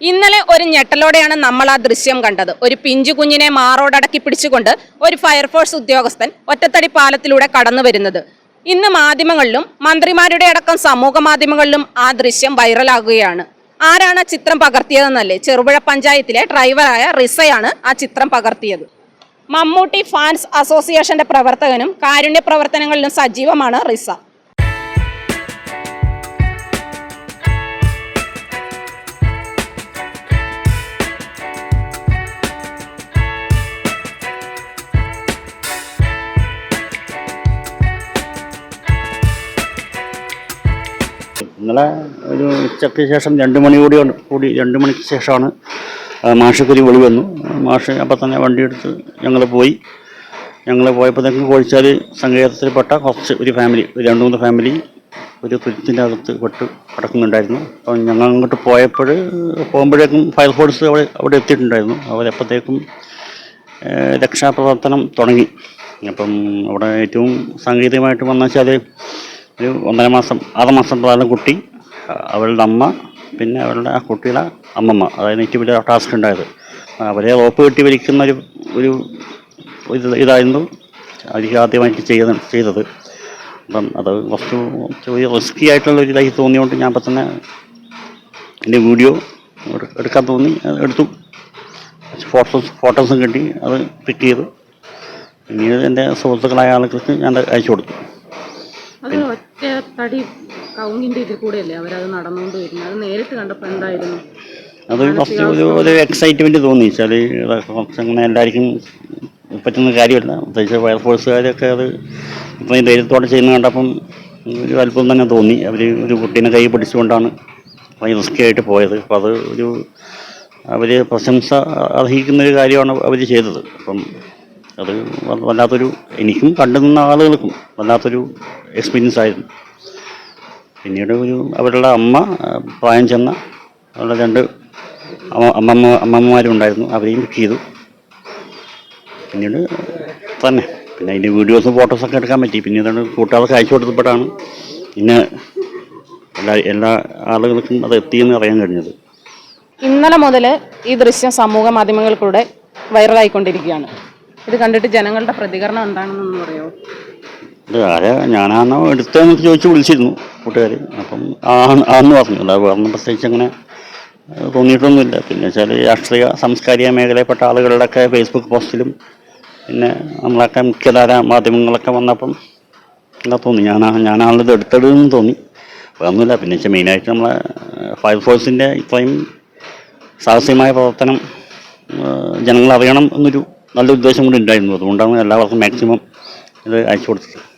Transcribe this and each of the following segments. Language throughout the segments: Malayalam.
ഇന്നലെ ഒരു ഞെട്ടലോടെയാണ് നമ്മൾ ആ ദൃശ്യം കണ്ടത്. ഒരു പിഞ്ചു കുഞ്ഞിനെ മാറോടടക്കി പിടിച്ചുകൊണ്ട് ഒരു ഫയർഫോഴ്സ് ഉദ്യോഗസ്ഥൻ ഒറ്റത്തടി പാലത്തിലൂടെ കടന്നു വരുന്നത്. ഇന്ന് മാധ്യമങ്ങളിലും മന്ത്രിമാരുടെ അടക്കം സമൂഹ മാധ്യമങ്ങളിലും ആ ദൃശ്യം വൈറലാകുകയാണ്. ആരാണ് ചിത്രം പകർത്തിയതെന്നല്ലേ? ചെറുപുഴ പഞ്ചായത്തിലെ ഡ്രൈവറായ റിസയാണ് ആ ചിത്രം പകർത്തിയത്. മമ്മൂട്ടി ഫാൻസ് അസോസിയേഷന്റെ പ്രവർത്തകനും കാരുണ്യ പ്രവർത്തനങ്ങളിലും സജീവമാണ് റിസ. ഇന്നലെ ഒരു ഉച്ചയ്ക്ക് ശേഷം രണ്ട് മണി കൂടി കൂടി രണ്ട് മണിക്ക് ശേഷമാണ് മാഷക്കൊരു വിളി വന്നു. മാഷ് അപ്പം തന്നെ വണ്ടിയെടുത്ത് ഞങ്ങൾ പോയി. ഞങ്ങൾ പോയപ്പോഴത്തേക്കും കോഴിച്ചാൽ സങ്കേതത്തിൽപ്പെട്ട കുറച്ച് ഒരു ഫാമിലി ഒരു രണ്ട് മൂന്ന് ഫാമിലി ഒരു തുരുത്തിന്റെ അകത്ത് പെട്ട് കിടക്കുന്നുണ്ടായിരുന്നു. അപ്പം ഞങ്ങൾ അങ്ങോട്ട് പോയപ്പോൾ പോകുമ്പോഴേക്കും ഫയർഫോഴ്സ് അവിടെ അവിടെ എത്തിയിട്ടുണ്ടായിരുന്നു. അവരെപ്പോഴത്തേക്കും രക്ഷാപ്രവർത്തനം തുടങ്ങി. അപ്പം അവിടെ ഏറ്റവും സാങ്കേതികമായിട്ട് വന്നു വെച്ചാൽ ഒരു ഒന്നര മാസം ആറ് മാസം പ്രായം കുട്ടി അവളുടെ അമ്മ പിന്നെ അവളുടെ ആ കുട്ടിയുടെ അമ്മമ്മ അതായത് ഏറ്റവും വലിയ ടാസ്ക് ഉണ്ടായത്. അവരെ റോപ്പ് കെട്ടി വലിക്കുന്ന ഒരു ഒരു ഇതായിരുന്നു അവർക്ക് ആദ്യമായിട്ട് ചെയ്ത ചെയ്തത്. അപ്പം അത് കുറച്ച് ചെറിയ റിസ്കി ആയിട്ടുള്ള ഒരു ഇതായി തോന്നിയോണ്ട് ഞാൻ അപ്പം തന്നെ എന്റെ വീഡിയോ എടുക്കാൻ തോന്നി എടുത്തു. ഫോട്ടോസ് ഫോട്ടോസും കിട്ടി അത് പിക്ക് ചെയ്തു. പിന്നീട് എന്റെ സുഹൃത്തുക്കളായ ആളുകൾക്ക് ഞാൻ അയച്ചു കൊടുത്തു. ഒറ്റ തടി കൗങ്ങിന്റെ ഇതിൽ കൂടെയല്ലേ അവരത് നടന്നുകൊണ്ട് വരുന്നത്? അത് നേരിട്ട് കണ്ടപ്പോൾ എന്തായിരുന്നു? അത് കുറച്ച് ഒരു ഒരു എക്സൈറ്റ്മെന്റ് തോന്നി. വെച്ചാൽ കുറച്ച് അങ്ങനെ എല്ലാവർക്കും പറ്റുന്ന കാര്യമല്ല. പ്രത്യേകിച്ച് ഫയർഫോഴ്സുകാരൊക്കെ അത് ഇത്രയും ധൈര്യത്തോടെ ചെയ്യുന്ന കണ്ടപ്പം ഒരു അല്പം തന്നെ തോന്നി. അവർ ഒരു കുട്ടീനെ കൈ പിടിച്ചുകൊണ്ടാണ് അത്രയും റിസ്കി ആയിട്ട് പോയത്. അപ്പം അത് ഒരു അവർ പ്രശംസ അർഹിക്കുന്ന ഒരു കാര്യമാണ് അവർ ചെയ്തത്. അപ്പം അത് വല്ലാത്തൊരു എനിക്കും കണ്ടു നിന്ന ആളുകൾക്കും വല്ലാത്തൊരു എക്സ്പീരിയൻസ് ആയിരുന്നു. പിന്നീട് ഒരു അവരുടെ അമ്മ പ്രായം ചെന്ന അവരുടെ രണ്ട് അമ്മ- അമ്മമ്മ അമ്മമ്മമാരും ഉണ്ടായിരുന്നു അവരെയും പിക്ക് ചെയ്തു. പിന്നീട് തന്നെ. പിന്നെ അതിന്റെ വീഡിയോസും ഫോട്ടോസൊക്കെ എടുക്കാൻ പറ്റി. പിന്നെ ഇതാണ് കൂട്ടുകാർക്ക് അയച്ചു കൊടുത്തപ്പോഴാണ് പിന്നെ എല്ലാ എല്ലാ ആളുകൾക്കും അത് എത്തിയെന്ന് അറിയാൻ കഴിഞ്ഞത്. ഇന്നലെ മുതൽ ഈ ദൃശ്യം സമൂഹ മാധ്യമങ്ങൾക്കൂടെ വൈറലായിക്കൊണ്ടിരിക്കുകയാണ് ഇത് കണ്ടിട്ട് ജനങ്ങളുടെ പ്രതികരണം എന്താണെന്നൊന്ന് പറയുമോ ഞാനാണോ എടുത്തതെന്ന് ചോദിച്ച് വിളിച്ചിരുന്നു കൂട്ടുകാർ അപ്പം ആന്ന് പറഞ്ഞു. അല്ല വേറെ പ്രത്യേകിച്ച് അങ്ങനെ തോന്നിയിട്ടൊന്നുമില്ല. പിന്നെ വെച്ചാൽ രാഷ്ട്രീയ സാംസ്കാരിക മേഖലയിൽപ്പെട്ട ആളുകളുടെയൊക്കെ ഫേസ്ബുക്ക് പോസ്റ്റിലും പിന്നെ നമ്മളൊക്കെ മുഖ്യധാര മാധ്യമങ്ങളൊക്കെ വന്നപ്പം എന്താ തോന്നി? ഞാനാ ഞാനാണിത് എടുത്തെടുതെന്ന് തോന്നി. വേറൊന്നുമില്ല. പിന്നെ വെച്ചാൽ മെയിനായിട്ട് നമ്മളെ ഫയർഫോഴ്സിന്റെ ഇത്രയും സാഹസികമായ പ്രവർത്തനം ജനങ്ങൾ അറിയണം എന്നൊരു നല്ല ഉദ്ദേശം കൂടി ഉണ്ടായിരുന്നു. അതുകൊണ്ടാണ് എല്ലാവർക്കും മാക്സിമം ഇത് അയച്ചു കൊടുത്തത്.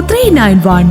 three nine one